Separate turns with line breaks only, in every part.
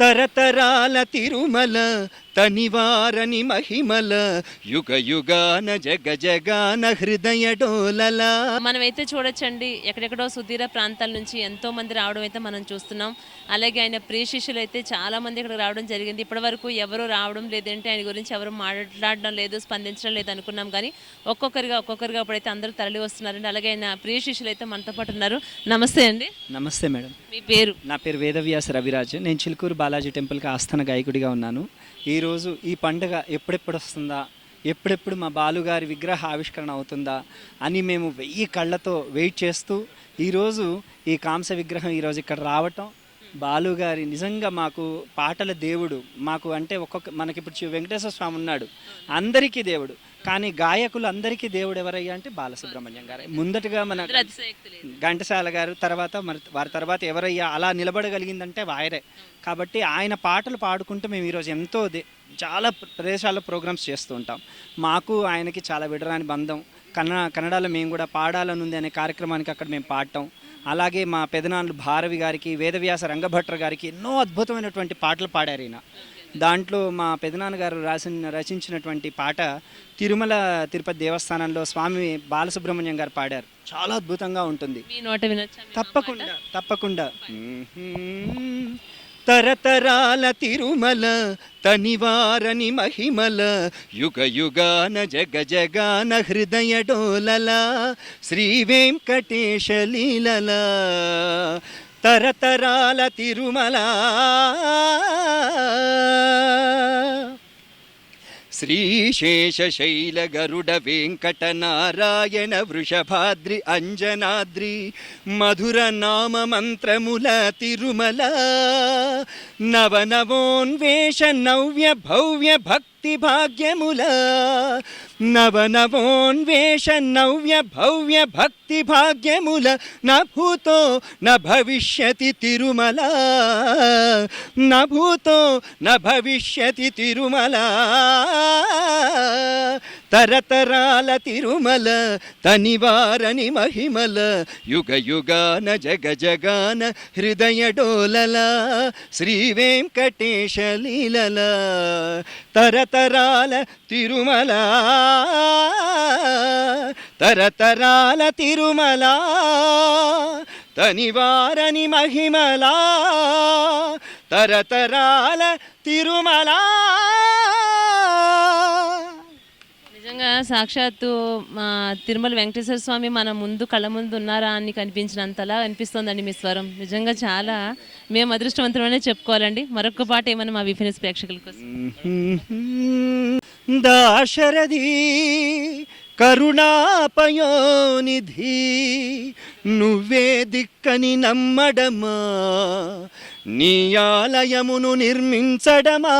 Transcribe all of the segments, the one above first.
తరతరాల తిరుమల తనివారని మహిమల యుగ యుగాన జగ జగాన హృదయ డోలలా.
మనమైతే చూడొచ్చండి ఎక్కడెక్కడో సుదీర ప్రాంతాల నుంచి ఎంతో మంది రావడం అయితే మనం చూస్తున్నాం. అలాగే ఆయన ప్రియ శిష్యులు అయితే చాలా మంది ఇక్కడ రావడం జరిగింది. ఇప్పటి వరకు ఎవరు రావడం లేదంటే ఆయన గురించి ఎవరు మాట్లాడడం లేదు స్పందించడం లేదు అనుకున్నాం. కానీ ఒక్కొక్కరిగా ఒక్కొక్కరిగా ఇప్పుడైతే అందరూ తరలి వస్తున్నారండి. అలాగే ఆయన ప్రియ శిష్యులు అయితే మనతో పాటు ఉన్నారు. నమస్తే అండి.
నమస్తే మేడం.
మీ పేరు?
నా పేరు వేదవ్యాస రవిరాజ్. నేను చిలుకూరు బాలాజీ టెంపుల్కి ఆస్థాన గాయకుడిగా ఉన్నాను. ఈరోజు ఈ పండుగ ఎప్పుడెప్పుడు వస్తుందా? ఎప్పుడెప్పుడు మా బాలుగారి విగ్రహ ఆవిష్కరణ అవుతుందా? అని మేము వెయ్యి కళ్ళతో వెయిట్ చేస్తూ ఈరోజు ఈ కాంస విగ్రహం ఈరోజు ఇక్కడ రావటం బాలుగారి నిజంగా మాకు పాటల దేవుడు. మాకు అంటే ఒక్కొక్క మనకి ఇప్పుడు వెంకటేశ్వర స్వామి ఉన్నాడు. అందరికీ దేవుడు. కానీ గాయకులు అందరికీ దేవుడు ఎవరయ్యా అంటే బాలసుబ్రహ్మణ్యం గారు. ముందటగా మన ఘంటసాల గారు తర్వాత మరి వారి తర్వాత ఎవరయ్యా అలా నిలబడగలిగిందంటే వాయరే కాబట్టి ఆయన పాటలు పాడుకుంటూ మేము ఈరోజు ఎంతో దే- చాలా ప్ర- ప్రదేశాల్లో ప్రోగ్రామ్స్ చేస్తూ ఉంటాం. మాకు ఆయనకి చాలా విడరాని బంధం. కన్నడ కన్నడలో మేము కూడా పాడాలనుంది అనే కార్యక్రమానికి అక్కడ మేము పాడటం. అలాగే మా పెదనాన్నలు భారవి గారికి వేదవ్యాస రంగభట్ర గారికి ఎన్నో అద్భుతమైనటువంటి పాటలు పాడారు ఈయన. దాంట్లో మా పెదనాన్నగారు రాసిన రచించినటువంటి పాట తిరుమల తిరుపతి దేవస్థానంలో స్వామి బాలసుబ్రహ్మణ్యం గారు పాడారు. చాలా అద్భుతంగా ఉంటుంది. తప్పకుండా తప్పకుండా. తరతరాల తిరుమల తనివారని మహిమల యుగ యుగాన జగ జగాన హృదయ డోలల శ్రీ వెంకటేశ లీలలా. తరతరాల తిరుమల. శ్రీశేషశైల గరుడ వెంకట నారాయణ వృషభాద్రి అంజనాద్రి మధుర నామ మంత్రముల తిరుమల నవనవోన్వేష నవ్య భవ్య భక్తి భాగ్యముల నవనవోన్వేష నవ్య భవ్య భక్తి భాగ్యముల నభూతో న భవిష్యతి తిరుమల నభూతో న భవిష్యతి తిరుమల తరతరాల తిరుమల తనివారని మహిమల యుగ యుగాన జగ జగాన హృదయ డోలల శ్రీ వెంకటేశ లీలల. తరతరాల తిరుమల తరతరాల తిరుమల తనివారని మహిమల తరతరాల తిరుమలా.
సాక్షాత్తు మా తిరుమల వెంకటేశ్వర స్వామి మన ముందు కళ్ళ ముందు ఉన్నారా అని కనిపించినంతలా అనిపిస్తోందండి మీ స్వరం. నిజంగా చాలా మేము అదృష్టవంతులనే చెప్పుకోవాలండి. మరొక పాట ఏమన్నా మా విఫినెస్ ప్రేక్షకుల కోసం?
దాశరథి కరుణాపయోనిధి నువ్వే దిక్కని నమ్మడమా? నీ ఆలయమును నిర్మించడమా?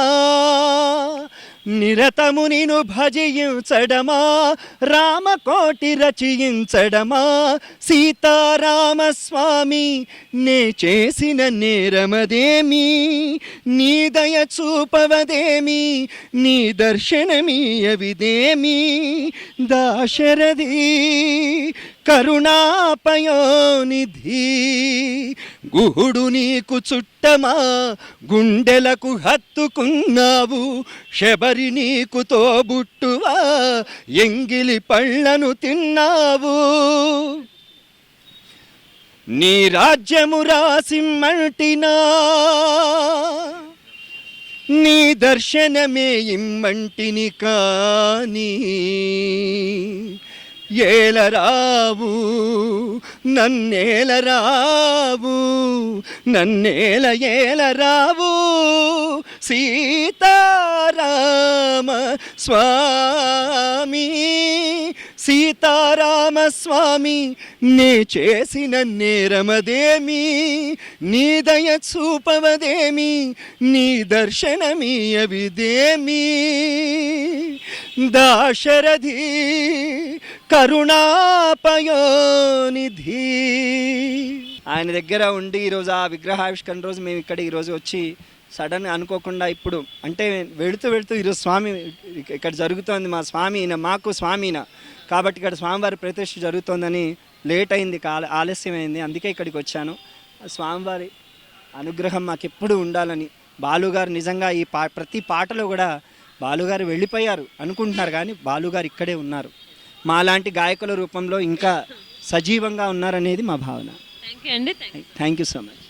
నిరతము నిను భజించడమా రామకోటి రచయించడమా సీతారామ స్వామి నే చేసిన నేరమదేమి నీ దయ చూపవదేమి నీ దర్శనమీయవిదేమి దాశరథి కరుణాపయోనిధి. గుహుడు నీకు చుట్టమా గుండెలకు హత్తుకున్నావు శబరి నీకు తోబుట్టువా ఎంగిలి పళ్ళను తిన్నావు. నీ రాజ్యము రాసిమ్మంటినా నీ దర్శనమే ఇమ్మంటిని కానీ. ఏలరావు నన్నేలరావు నన్నేల ఏలరావు సీతారామ స్వామి సీతారామ స్వామి నే చేసిన నేరమదేమి నీ దయ చూపవదేమి నీ దర్శనమీయవిదేమి దాశరథీ కరుణాపయోనిధి. ఆయన దగ్గర ఉండి ఈరోజు ఆ విగ్రహావిష్కరణ రోజు మేము ఇక్కడ ఈరోజు వచ్చి సడన్ అనుకోకుండా ఇప్పుడు అంటే వెళుతూ వెళుతూ ఈరోజు స్వామి ఇక్కడ జరుగుతోంది మా స్వామి మాకు స్వామిన. కాబట్టి ఇక్కడ స్వామివారి ప్రతిష్ఠ జరుగుతోందని లేట్ అయింది కాల ఆలస్యం అయింది అందుకే ఇక్కడికి వచ్చాను. స్వామివారి అనుగ్రహం మాకు ఎప్పుడు ఉండాలని బాలుగారు నిజంగా ఈ పా ప్రతి పాటలో కూడా బాలుగారు వెళ్ళిపోయారు అనుకుంటున్నారు కానీ బాలుగారు ఇక్కడే ఉన్నారు. మాలాంటి గాయకుల రూపంలో ఇంకా సజీవంగా ఉన్నారనేది మా భావన.
థ్యాంక్ యూ అండి. Thank
thank you so much